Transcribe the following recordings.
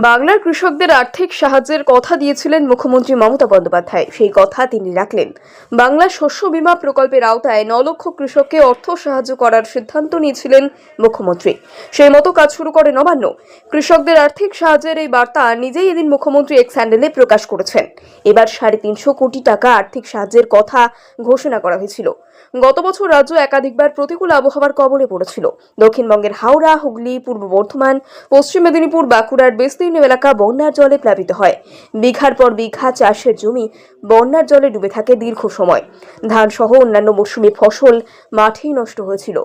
বাংলার কৃষকদের আর্থিক সাহায্যের কথা দিয়েছিলেন মুখ্যমন্ত্রী মমতা বন্দ্যোপাধ্যায়। সেই কথা তিনি রাখলেন। বাংলা শস্য বীমা প্রকল্পের আওতায় ন লক্ষ কৃষককে অর্থ সাহায্য করার সিদ্ধান্ত নিয়েছিলেন মুখ্যমন্ত্রী। সেই মতো কাজ শুরু করে নবান্ন। কৃষকদের আর্থিক সাহায্যের এই বার্তা নিজেই এদিন মুখ্যমন্ত্রী এক স্যান্ডেলে প্রকাশ করেছেন। এবার সাড়ে তিনশো কোটি টাকা আর্থিক সাহায্যের কথা ঘোষণা করা হয়েছিল। গত বছর রাজ্য একাধিকবার প্রতিকূল আবহাওয়ার কবলে পড়েছিল। দক্ষিণবঙ্গের হাওড়া, হুগলি, পূর্ব বর্ধমান, পশ্চিম মেদিনীপুর, বাঁকুড়ার বিস্তীর্ণ এলাকা বন্যার জলে প্লাবিত হয়। বিঘার পর বিঘা চাষের জমি বন্যার জলে ডুবে থাকে দীর্ঘ সময়। ধান সহ অন্যান্য মৌসুমি ফসল মাঠেই নষ্ট হয়েছিল।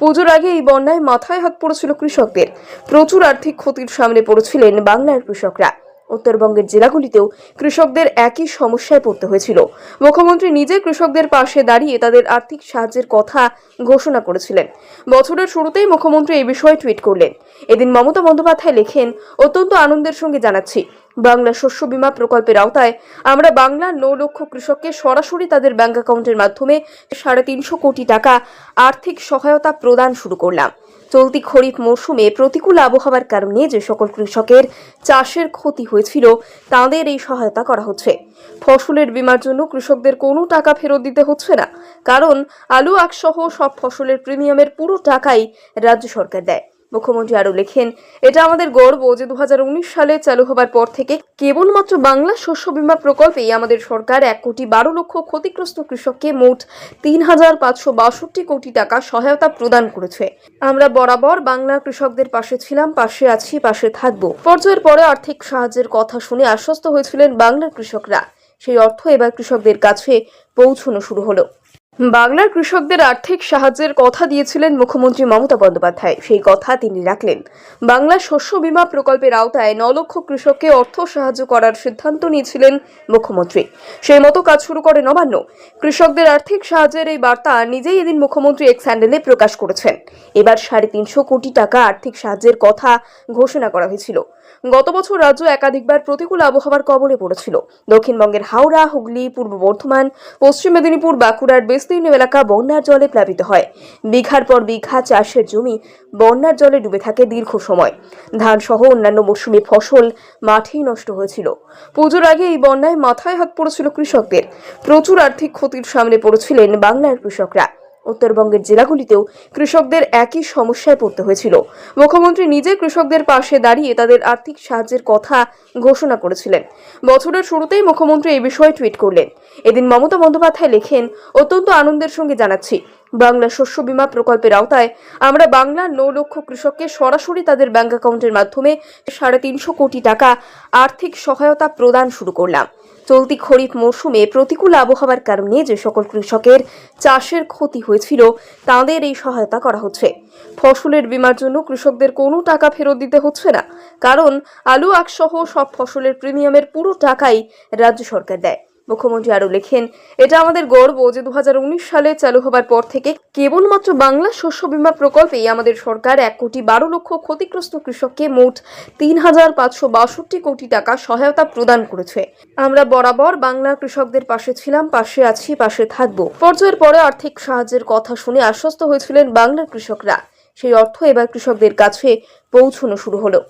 পুজোর আগে এই বন্যায় মাথায় হাত পড়েছিল কৃষকদের। প্রচুর আর্থিক ক্ষতির সামনে পড়েছিলেন বাংলার কৃষকরা। উত্তরবঙ্গের জেলাগুলিতেও কৃষকদের একই সমস্যায় পড়তে হয়েছিল। মুখ্যমন্ত্রী নিজে কৃষকদের পাশে দাঁড়িয়ে তাদের আর্থিক সাহায্যের কথা ঘোষণা করেছিলেন। বছরের শুরুতেই মুখ্যমন্ত্রী এই বিষয়ে টুইট করলেন। এদিন মমতা বন্দ্যোপাধ্যায় লেখেন, অত্যন্ত আনন্দের সঙ্গে জানাচ্ছি বাংলা শস্য বীমা প্রকল্পের আওতায় আমরা বাংলার ন লক্ষ কৃষককে সরাসরি তাদের ব্যাংক অ্যাকাউন্টের মাধ্যমে সাড়ে তিনশো কোটি টাকা আর্থিক সহায়তা প্রদান শুরু করলাম। চলতি খরিফ মরশুমে প্রতিকূল আবহাওয়ার কারণে যে সকল কৃষকের চাষের ক্ষতি হয়েছিল, তাদের এই সহায়তা করা হচ্ছে। ফসলের বীমার জন্য কৃষকদের কোনো টাকা ফেরত দিতে হচ্ছে না, কারণ আলু আখসহ সব ফসলের প্রিমিয়ামের পুরো টাকাই রাজ্য সরকার দেয়। মুখ্যমন্ত্রী আরও লেখেন, এটা আমাদের গর্ব যে দুহাজার উনিশ সালে চালু হবার পর থেকে কেবলমাত্র বাংলা শস্য বীমা প্রকল্পেই আমাদের সরকার এক কোটি বারো লক্ষ ক্ষতিগ্রস্ত কৃষককে মোট তিন হাজার পাঁচশো বাষট্টি কোটি টাকা সহায়তা প্রদান করেছে। আমরা বরাবর বাংলার কৃষকদের পাশে ছিলাম, পাশে আছি, পাশে থাকব। পর্যায়ের পরে আর্থিক সাহায্যের কথা শুনে আশ্বস্ত হয়েছিলেন বাংলার কৃষকরা। সেই অর্থ এবার কৃষকদের কাছে পৌঁছানো শুরু হলো। বাংলার কৃষকদের আর্থিক সাহায্যের কথা দিয়েছিলেন মুখ্যমন্ত্রী মমতা বন্দ্যোপাধ্যায়। সেই কথা তিনি রাখলেন। বাংলা শস্য বীমা প্রকল্পের আওতায় ন লক্ষ কৃষককে অর্থ সাহায্য করার সিদ্ধান্ত নিয়েছিলেন মুখ্যমন্ত্রী। সেই মতো কাজ শুরু করে নবান্ন। কৃষকদের আর্থিক সাহায্যের এই বার্তা নিজেই এদিন মুখ্যমন্ত্রী এক স্যান্ডেলে প্রকাশ করেছেন। এবার সাড়ে তিনশো কোটি টাকা আর্থিক সাহায্যের কথা ঘোষণা করা হয়েছিল। গত বছর রাজ্য একাধিকবার প্রতিকূল আবহাওয়ার কবলে পড়েছিল। দক্ষিণবঙ্গের হাওড়া, হুগলি, পূর্ব বর্ধমান, পশ্চিম মেদিনীপুর, বাঁকুড়ার বিস্তীর্ণ এলাকা বন্যার জলে প্লাবিত হয়। বিঘার পর বিঘা চাষের জমি বন্যার জলে ডুবে থাকে দীর্ঘ সময়। ধান সহ অন্যান্য মৌসুমি ফসল মাঠেই নষ্ট হয়েছিল। পুজোর আগে এই বন্যায় মাথায় হাত পড়েছিল কৃষকদের। প্রচুর আর্থিক ক্ষতির সামনে পড়েছিলেন বাংলার কৃষকরা। উত্তরবঙ্গের জেলাগুলিতেও কৃষকদের একই সমস্যায় পড়তে হয়েছিল। মুখ্যমন্ত্রী নিজে কৃষকদের পাশে দাঁড়িয়ে তাদের আর্থিক সাহায্যের কথা ঘোষণা করেছিলেন। বছরের শুরুতেই মুখ্যমন্ত্রী এই বিষয়ে টুইট করলেন। এদিন মমতা বন্দ্যোপাধ্যায় লেখেন, অত্যন্ত আনন্দের সঙ্গে জানাচ্ছি। বাংলা শস্য বিমা প্রকল্পের আওতায় আমরা বাংলার ন লক্ষ কৃষককে সরাসরি তাদের ব্যাংক অ্যাকাউন্টের মাধ্যমে সাড়ে তিনশো কোটি টাকা আর্থিক সহায়তা প্রদান শুরু করলাম। চলতি খরিফ মৌসুমে প্রতিকূল আবহাওয়ার কারণে যে সকল কৃষকের চাষের ক্ষতি হয়েছিল, তাদের এই সহায়তা করা হচ্ছে। ফসলের বিমার জন্য কৃষকদের কোনো টাকা ফেরত দিতে হচ্ছে না, কারণ আলু, আখসহ সব ফসলের প্রিমিয়ামের পুরো টাকাই রাজ্য সরকার দেয়। মুখ্যমন্ত্রী আরও লেখেন, এটা আমাদের গর্ব যে দুহাজার উনিশ সালে চালু হবার পর থেকে কেবলমাত্র বাংলা শস্য বীমা প্রকল্পেই আমাদের সরকার এক কোটি বারো লক্ষ ক্ষতিগ্রস্ত কৃষককে মোট তিন হাজার পাঁচশো বাষট্টি কোটি টাকা সহায়তা প্রদান করেছে। আমরা বরাবর বাংলা কৃষকদের পাশে ছিলাম, পাশে আছি, পাশে থাকব। পর্যায়ের পরে আর্থিক সাহায্যের কথা শুনে আশ্বস্ত হয়েছিলেন বাংলার কৃষকরা। সেই অর্থ এবার কৃষকদের কাছে পৌঁছানো শুরু হলো।